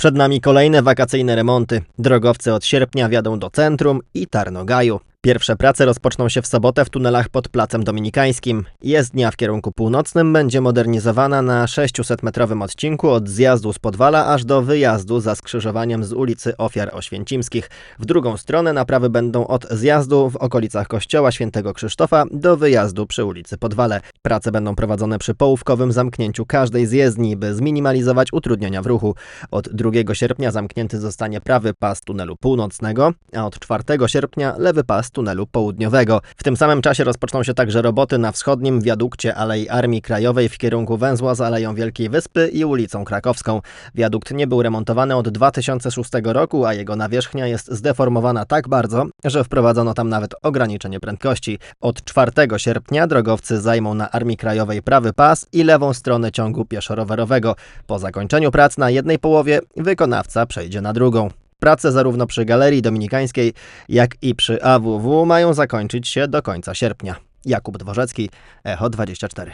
Przed nami kolejne wakacyjne remonty. Drogowce od sierpnia wjadą do centrum i Tarnogaju. Pierwsze prace rozpoczną się w sobotę w tunelach pod Placem Dominikańskim. Jezdnia w kierunku północnym będzie modernizowana na 600-metrowym odcinku od zjazdu z Podwala aż do wyjazdu za skrzyżowaniem z ulicy Ofiar Oświęcimskich. W drugą stronę naprawy będą od zjazdu w okolicach kościoła Świętego Krzysztofa do wyjazdu przy ulicy Podwale. Prace będą prowadzone przy połówkowym zamknięciu każdej z jezdni, by zminimalizować utrudnienia w ruchu. Od 2 sierpnia zamknięty zostanie prawy pas tunelu północnego, a od 4 sierpnia lewy pas tunelu południowego. W tym samym czasie rozpoczną się także roboty na wschodnim wiadukcie Alei Armii Krajowej w kierunku węzła z Aleją Wielkiej Wyspy i ulicą Krakowską. Wiadukt nie był remontowany od 2006 roku, a jego nawierzchnia jest zdeformowana tak bardzo, że wprowadzono tam nawet ograniczenie prędkości. Od 4 sierpnia drogowcy zajmą na Armii Krajowej prawy pas i lewą stronę ciągu pieszo-rowerowego. Po zakończeniu prac na jednej połowie wykonawca przejdzie na drugą. Prace zarówno przy Galerii Dominikańskiej, jak i przy AWW mają zakończyć się do końca sierpnia. Jakub Dworzecki, Echo 24.